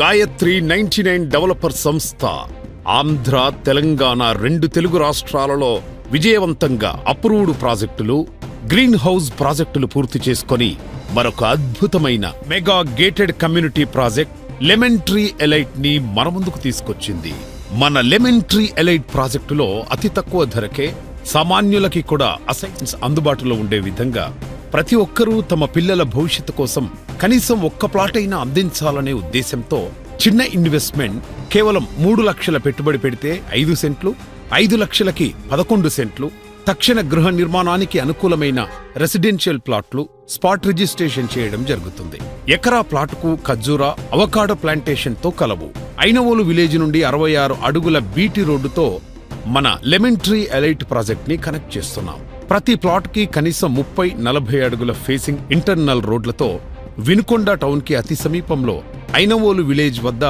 Gayatri ninety nine developer సంస్థ. ఆంధ్ర తెలంగాణ రెండు తెలుగు రాష్ట్రాలలో విజయవంతంగా అప్రూవ్డ్ ప్రాజెక్టులు గ్రీన్ హౌస్ ప్రాజెక్టులు పూర్తి చేసుకొని మరొక అద్భుతమైన mega gated community project Lemon Tree ఎలైట్ని మన ముందుకు తీసుకొచ్చింది. మన లెమన్ ట్రీ ఎలైట్ ప్రాజెక్టులో అతి తక్కువ ధరకే సామాన్యులకి కూడా అసైన్స్ అందుబాటులో ఉండే విధంగా ప్రతి ఒక్కరూ తమ పిల్లల భవిష్యత్తు కోసం కనీసం ఒక్క ప్లాట్ అయినా అందించాలనే ఉద్దేశంతో చిన్న ఇన్వెస్ట్మెంట్ కేవలం మూడు లక్షల పెట్టుబడి పెడితే ఐదు సెంట్లు ఐదు లక్షలకి పదకొండు సెంట్లు తక్షణ గృహ నిర్మాణానికి అనుకూలమైన రెసిడెన్షియల్ ప్లాట్లు స్పాట్ రిజిస్ట్రేషన్ చేయడం జరుగుతుంది. ఎకరా ప్లాట్కు ఖజ్జూరా అవకాడో ప్లాంటేషన్తో కలవు. ఐనవోలు విలేజ్ నుండి అరవై ఆరు అడుగుల బీటీ రోడ్డుతో మన లెమన్ ట్రీ ఎలైట్ ప్రాజెక్ట్ని కనెక్ట్ చేస్తున్నాం. ప్రతి ప్లాట్కి కనీసం ముప్పై నలభై అడుగుల ఫేసింగ్ ఇంటర్నల్ రోడ్లతో వినుకొండ టౌన్కి అతి సమీపంలో ఐనవోలు విలేజ్ వద్ద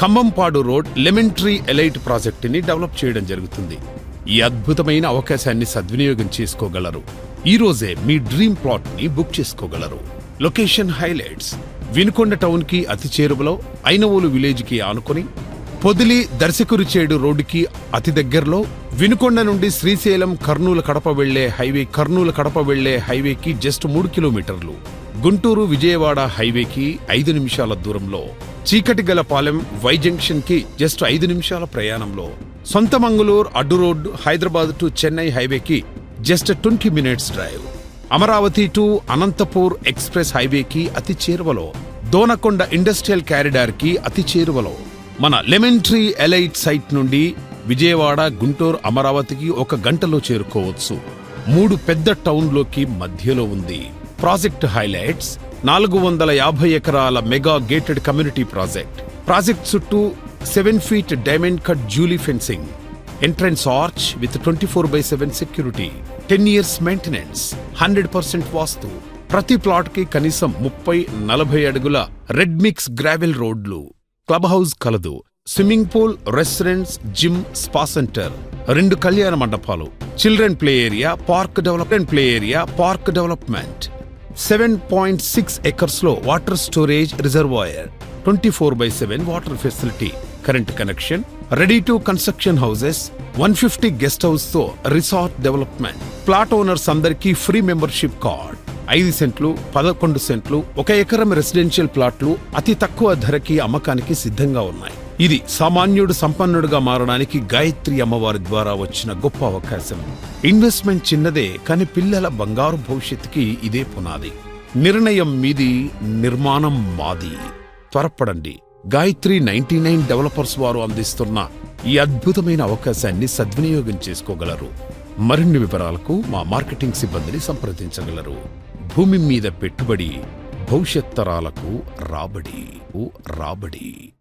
Khammampadu road Lemon Tree Elite ప్రాజెక్టుని డెవలప్ చేయడం జరుగుతుంది. ఈ అద్భుతమైన అవకాశాన్ని సద్వినియోగం చేసుకోగలరు. ఈరోజే మీ డ్రీమ్ ప్లాట్ని బుక్ చేసుకోగలరు. Location highlights. వినుకొండ టౌన్కి అతి చేరువలో ఐనవోలు విలేజ్కి ఆనుకొని పొదిలి దర్శకురిచేడు రోడ్డుకి అతి దగ్గరలో వినుకొండ నుండి శ్రీశైలం కర్నూలు కడప వెళ్ళే హైవే కర్నూలు కడప వెళ్ళే హైవేకి జస్ట్ మూడు కిలోమీటర్లు. గుంటూరు విజయవాడ హైవేకి ఐదు నిమిషాల దూరంలో చీకటిగలపాలెం వై జంక్షన్కి జస్ట్ ఐదు నిమిషాల ప్రయాణంలో సొంత మంగళూరు అడ్డు రోడ్డు హైదరాబాద్ టు చెన్నై హైవేకి just twenty minutes drive. Amaravati to Anantapur express హైవేకి అతి చేరువలో దోనకొండ ఇండస్ట్రియల్ క్యారిడార్కి అతి చేరువలో మన లెమన్ ట్రీ ఎలైట్ సైట్ నుండి విజయవాడ గుంటూరు అమరావతికి ఒక గంటలో చేరుకోవచ్చు. మూడు పెద్ద టౌన్లోకి మధ్యలో ఉంది. ప్రాజెక్ట్ హైలైట్స్ నాలుగు వందల యాభై ఎకరాల mega gated community project. Project చుట్టూ seven feet diamond cut Julie fencing entrance arch with twenty four by seven security ten years maintenance hundred percent vastu. ప్రతి ప్లాట్కి కనీసం ముప్పై నలభై అడుగుల రెడ్ మిక్స్ గ్రావెల్ రోడ్లు. క్లబ్ హౌస్ కలదు swimming pool restaurants gym spa centre. రెండు కళ్యాణ మండపాలు. Children play area park development play area park development. Seven point six ఎకర్స్లో water storage reservoir twenty four by seven water facility current connection ready to construction houses one fifty guest హౌస్తో resort development plot owners అందరికీ free membership card ఐదు సెంట్లు పదకొండు సెంట్లు ఒక ఎకరం residential ప్లాట్లు అతి తక్కువ ధరకి అమ్మకానికి సిద్ధంగా ఉన్నాయి. ఇది సామాన్యుడు సంపన్నుడుగా మారడానికి గాయత్రి అమ్మవారి ద్వారా వచ్చిన గొప్ప అవకాశం. ఇన్వెస్ట్మెంట్ చిన్నదే కానీ పిల్లల బంగారు భవిష్యత్తుకి ఇదే పునాది. నిర్ణయం మీది నిర్మాణం మాది. త్వరపడండి. గాయత్రి నైన్టీ నైన్ డెవలపర్స్ వారు అందిస్తున్న ఈ అద్భుతమైన అవకాశాన్ని సద్వినియోగం చేసుకోగలరు. మరిన్ని వివరాలకు మా మార్కెటింగ్ సిబ్బందిని సంప్రదించగలరు. భూమి మీద పెట్టుబడి భవిష్యత్ తరాలకు రాబడి ఓ రాబడి.